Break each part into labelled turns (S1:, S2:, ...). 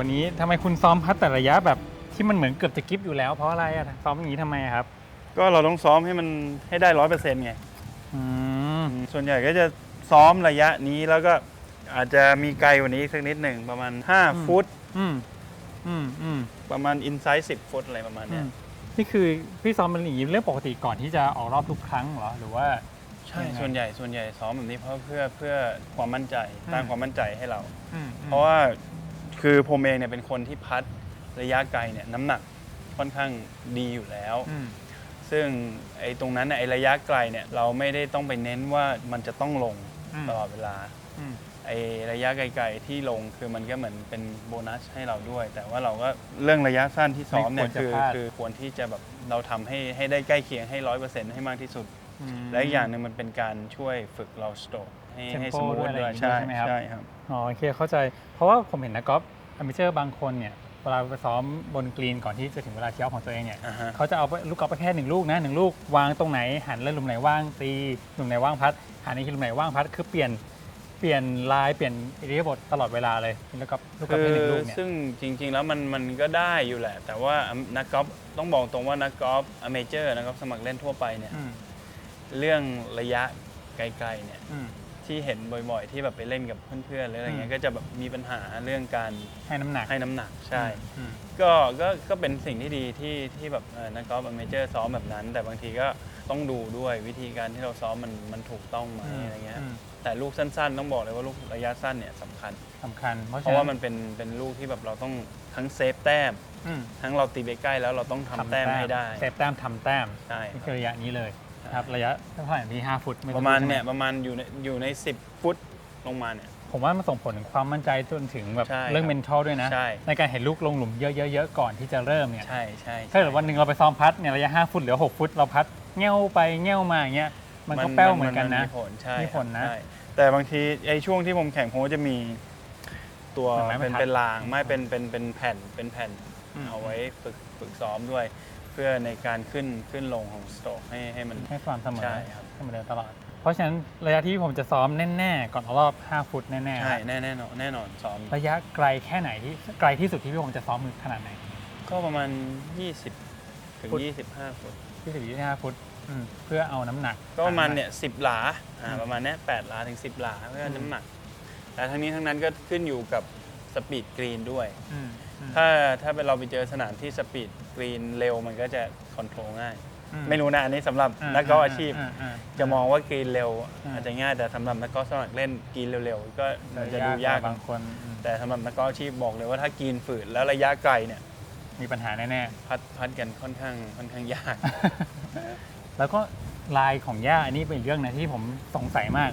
S1: วันนี้ทำไมคุณซ้อมพัดแต่ระยะแบบที่มันเหมือนเกือบจะกิฟอยู่แล้วเพราะอะไรอะซ้อมอย่างนี้ทำไมอะครับ
S2: ก็เราต้องซ้อมให้มันให้ได้ร้อยเปอร์เซ็นต์ไง
S1: อืม
S2: ส่วนใหญ่ก็จะซ้อมระยะนี้แล้วก็อาจจะมีไกลกว่านี้สักนิดหนึ่งประมาณ 5 ฟุต
S1: อืมอืมอืม
S2: ประมาณอินไซด์สิฟุตอะไรประมาณ
S1: อื
S2: เนี้ย
S1: มนี่คือพี่ซ้อมมันอย่างนี้เรื่องปกติก่อนที่จะออกรอบทุกครั้งเหรอหรือว่า
S2: ใช่
S1: ยังไง
S2: ส่วนใหญ่ส่วนใหญ่ซ้อมแบบนี้เพราะเพื่อเพื่อความมั่นใจ
S1: อืม
S2: สร้างความมั่นใจให้เรา
S1: อืมอืม
S2: เพราะว่า คือผมเองเนี่ยเป็นคนที่พัดระยะไกลเนี่ยน้ำหนักค่อนข้างดีอยู่แล้ว
S1: อืม
S2: ซึ่งไอ้ตรงนั้นน่ะไอ้ระยะไกลเนี่ยเราไม่ได้ต้องไปเน้นว่ามันจะต้องลง
S1: อืม
S2: ตลอดเวลา
S1: อืม
S2: ไอ้ระยะไกลๆที่ลงคือมันก็เหมือนเป็นโบนัสให้เราด้วย แต่ว่าเราก็เรื่องระยะสั้นที่ซ้อมเนี่ย
S1: ไม่ควรจะ
S2: คือ
S1: พลาด
S2: คือควรที่จะแบบเราทำให้ให้ได้ใกล้เคียงให้ร้อยเปอร์เซ็นต์ให้มากที่สุด
S1: ม
S2: และอีกอย่างหนึ่งมันเป็นการช่วยฝึกเราสโตรกให้
S1: Tempo
S2: ให้สมูท
S1: ด้วยอะไร
S2: ด้วย
S1: อย่างงี้
S2: ใช่
S1: ใช่ไหมครับ
S2: ใช่ครับ
S1: อ๋อโอเคเข้าใจ เพราะว่าผมเห็นนักกอล์ฟอเมเจอร์บางคนเนี่ยเวลาไปซ้อมบนกรีนก่อนที่จะถึงเวลาเที่ยวของตัวเองเนี่ย
S2: อ่าฮะ
S1: เขาจะเอาลูกกอล์ฟไปแค่หนึ่งลูกนะหนึ่งลูกวางตรงไหนหันแล้วหลุมไหนว่างตีหลุมไหนว่างพัดหันอีกทีหลุมไหนว่างพัดคือเปลี่ยนเปลี่ยนลายเปลี่ยนอิริยาบถตลอดเวลาเลยแล้วก็ลูกกอล์ฟ
S2: คื
S1: แค่ห
S2: อ
S1: นึ่งลูกเนี่ย
S2: ซึ่งจริงๆแล้วมันมันก็ได้อยู่แหละ แต่ว่านักกอล์ฟต้องบอกตรงว่านักกอล์ฟอเมเจอร์นักกอล์ฟสมัครเล่นทั่วไปเนี่ย
S1: อืม
S2: เรื่องระยะไกลๆเนี่ย
S1: อืม
S2: ที่เห็นบ่อยๆ ที่แบบไปเล่นกับเพื่อนๆหรืออะไรเงี้
S1: อื
S2: ย
S1: ม
S2: ก็จะแบบมีปัญหาเรื่องการ
S1: ให้น้ำหนัก
S2: ให้น้ำหนักใช่
S1: อืม
S2: ก็ก็ก็เป็นสิ่งที่ดีที่ที่แบบเอ่อนักกอล์ฟอเมเจอร์ซ้อมแบบนั้น แต่บางทีก็ต้องดูด้วยวิธีการที่เราซ้อมมันมันถูกต้องไหม
S1: อืม
S2: อะไรเงี้ย
S1: อืม
S2: แต่ลูกสั้นๆ ต้องบอกเลยว่าลูกระยะสั้นเนี่ยสำคัญ
S1: สำคัญ เพราะ
S2: เพ
S1: ฉะ
S2: ราะ
S1: นั้
S2: ว่านมันเป็นเป็นลูกที่แบบเราต้องทั้งเซฟแต้ม
S1: อืม
S2: ทั้งเราตีไปใกล้แล้วเราต้องทำแต้มให้ได้
S1: เซฟแต้มทำแต้ม
S2: ใช่
S1: นี่คือระยะนี้เลยนะ ครับระยะเท่าไหร่มี5ฟุตไต้อง
S2: ประมาณ
S1: ใช่ไห
S2: เนี่ยประมาณอยู่ในอยู่ใน 10 ฟุตลงมาเนี่ย
S1: ผมว่ามันส่งผลถึงความมั่นใจจนถึงแบบ
S2: ใช่
S1: เรื่อง
S2: ครับ
S1: mental ด้วยนะ
S2: ใช่
S1: การเห็นลูกลงหลุมเยอะๆๆก่อนที่จะเริ่มเนี่ย
S2: ใช่ใช่
S1: ถ้าเกิดวันหนึ่งเราไปซ้อมพัดเนี่ยระยะ5ฟุตเหลือ6ฟุตเราพัดเงี้ยวไปเงี้ยวมาอย่างเงี้ยมันก็แป้วเหมือนกันนะ
S2: มีผลใช่
S1: มีผลนะ
S2: ใช่แต่บางทีไอ้ช่วงที่ผมแข่งผมก็จะมีตัว
S1: เหมือนไม้บร
S2: เป็น
S1: รทัด
S2: เป็นรางไม่เป็นเป็นเป็นแผ่นเป็นแผ่น
S1: อืม
S2: เอาไว้ฝึกฝึกซ้อมด้วย เพื่อในการขึ้นขึ้นลงของสโตรกให้ให้มัน
S1: ให้ความเสมอ
S2: ใช่ครับ
S1: เสมอเดิมตลอด เพราะฉะนั้นระยะที่ผมจะซ้อมแน่ๆ ก่อนเอารอบ 5 ฟุตแน่ๆ
S2: ใช่
S1: ครับ
S2: แน่แน่นอนแน่นอนซ้อม
S1: ระยะไกลแค่ไหนที่ไกลที่สุดที่พี่ผมจะซ้อมคือขนาดไหน
S2: ก็ประมาณ 20 ถึง
S1: ฟุต
S2: 25ฟุต
S1: ที่สิบยี่สิบห้าฟุตอืมเพื่อเอาน้ำหนัก
S2: ก็ประมาณเนี่ยสิหลาอ่า
S1: อืม
S2: ประมาณเนี้ยแปดหลาถึง 10 หลาเพื่อ
S1: อืม
S2: น้ำหนัก แต่ทั้งนี้ทั้งนั้นก็ขึ้นอยู่กับสปีดกรีนด้วย
S1: อืมอืม
S2: ถ้าถ้าเป็นเราไปเจอสนามที่สปีดกรีนเร็วมันก็จะคอนโทรลง่าย
S1: อื
S2: ไม่รู้นะอันนี้สำหรับ
S1: อ่า
S2: นักกอล์ฟอาชีพ
S1: อ่าอ่า
S2: จะมองว่ากรีนเร็ว
S1: อ่า
S2: อาจจะง่ายแต่สำหรับนักกอล์ฟสมัครเล่นกรีนเร็วๆก็มันจะดูยาก
S1: บางคนอืม
S2: แต่สำหรับนักกอล์ฟอาชีพบอกเลยว่าถ้ากรีนฝืดแล้วระยะไกลเนี่ย
S1: มีปัญหาแน่
S2: พัดพัดกันค่อนข้างค่อนข้างยาก
S1: ๆ แล้วก็ลายของหญ้าอันนี้เป็นอีกเรื่องนะที่ผมสงสัยมาก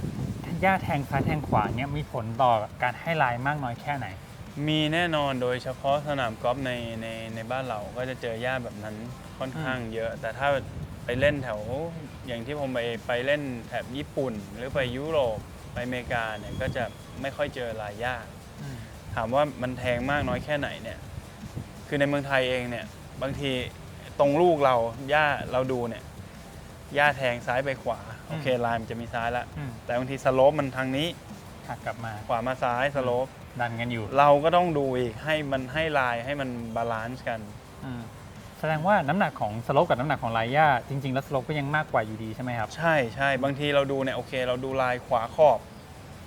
S1: หญ้าแทงซ้ายแทงขวาเนี่ยมีผลต่อการให้ลายมากน้อยแค่ไหน
S2: มีแน่นอนโดยเฉพาะสนามกอล์ฟในในในบ้านเราก็จะเจอหญ้าแบบนั้นค่อนข้างเยอะ แต่ถ้าไปเล่นแถวอย่างที่ผมไปไปเล่นแถบญี่ปุ่น หรือไปยุโรปไปอเมริกาเนี่ยก็จะไม่ค่อยเจอลายหญ้าถามว่ามันแทงมากน้อยแค่ไหนเนี่ยคือในเมืองไทยเองเนี่ยบางทีตรงลูกเราหญ้าเราดูเนี่ยหญ้าแทงซ้ายไปขวาโอเคลายมันจะมีซ้ายละ
S1: อืม
S2: แต่บางทีสโลปมันทางนี้
S1: หักกลับมา
S2: ขวามาซ้ายสโลป
S1: ดันกันอยู่
S2: เราก็ต้องดูอีกให้มันให้ลายให้มันบาลานซ์กัน
S1: อืมแสดงว่าน้ำหนักของสโลปกับน้ำหนักของลายหญ้าจริง ๆ แล้วสโลปก็ยังมากกว่าอยู่ดีใช่ไหมครับ
S2: ใช่ใช่บางทีเราดูเนี่ยโอเค เราดูลายขวาขอบ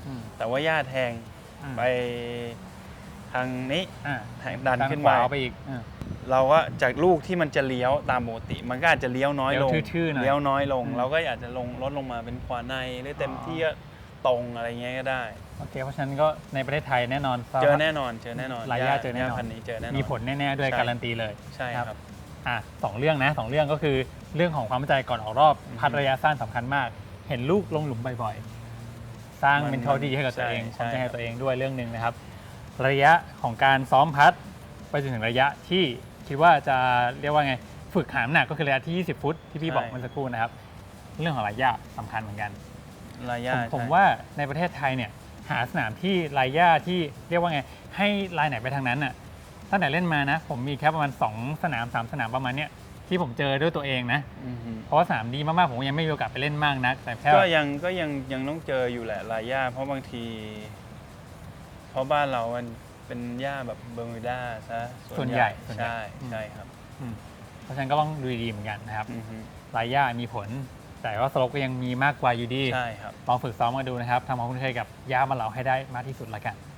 S1: อืม
S2: แต่ว่าหญ้าแทง
S1: อืม
S2: ไปทางนี้
S1: อ่า
S2: แทงดันขึ้น
S1: ข
S2: ไป
S1: วาเอาไปอีกอ่า
S2: เราก็จากลูกที่มันจะเลี้ยวตามปกติ มันก็อาจจะเลี้ยวน้อยลง
S1: เลี้ยวทื่อๆหน่อย
S2: เลี้ยวน้อยลง
S1: อืม
S2: เราก็อาจจะลงลดลงมาเป็นขวาในหรือเต็ม
S1: อ๋อ
S2: ที่ก็ ตรงอะไรเงี้ยก็ได้
S1: โอเค เพราะฉะนั้นก็ในประเทศไทยแน่นอน
S2: เจอแน่นอนเจอแน่นอน
S1: ลายหญ้าเจอแน่นอน
S2: พันธุ์นี้เจอแน่นอน
S1: มีผลแน่ๆด้วย
S2: ใช่
S1: การันตีเลย
S2: ใช่
S1: ครับ
S2: ครับ
S1: อะสองเรื่องนะสองเรื่องก็คือเรื่องของความมั่นใจก่อนออกรอบ
S2: อืม
S1: พัดระยะสั้นสำคัญมาก เห็นลูกลงหลุมบ่อยๆ สร้าง
S2: มัน
S1: mental ดีให้กับตัวเอง
S2: ใช่
S1: ความใจ
S2: ใช่
S1: ให้ตัวเองด้วยเรื่องหนึ่งนะครับ ระยะของการซ้อมพัดไปจนถึงระยะที่คิดว่าจะเรียกว่าไงฝึกหามหนักก็คือระยะที่ 20 ฟุตที่พี่บอกเมื่อสักครู่นะครับ เรื่องของระยะสำคัญเหมือนกัน
S2: ลาย
S1: ผ
S2: หญ้าม
S1: ผม
S2: ใช่
S1: ว่าในประเทศไทยเนี่ยหาสนามที่ลายหญ้าที่เรียกว่าไง ให้ลายไหนไปทางนั้นน่ะตั้งแต่เล่นมานะ ผมมีแค่ประมาณ 2 สนาม 3 สนามประมาณเนี้ยที่ผมเจอด้วยตัวเองนะ
S2: อือฮึ
S1: เพราะว่าสนามดีมากๆ ผมยังไม่มีโอกาสไปเล่นมากนัก แต่แค่
S2: ก็ยังก็ยังยังต้องเจออยู่แหละลายหญ้าเพราะบางที เพราะบ้านเรามันเป็นหญ้าแบบเบอร์มิวดาซะ
S1: ส่วนใหญ่ส่วนใหญ่
S2: ใช่
S1: อืม
S2: ใช่ครับ
S1: อืมเพราะฉะนั้นก็ต้องดูดีๆเหมือนกันนะครับ
S2: อือฮึ
S1: รายย่ามีผล แต่ว่าสโลปก็ยังมีมากกว่าอยู่ดี
S2: ใช่ครับ
S1: ลองฝึกซ้อมมาดูนะครับทำความคุ้นเคยกับย่ามาเหลาให้ได้มากที่สุดละกัน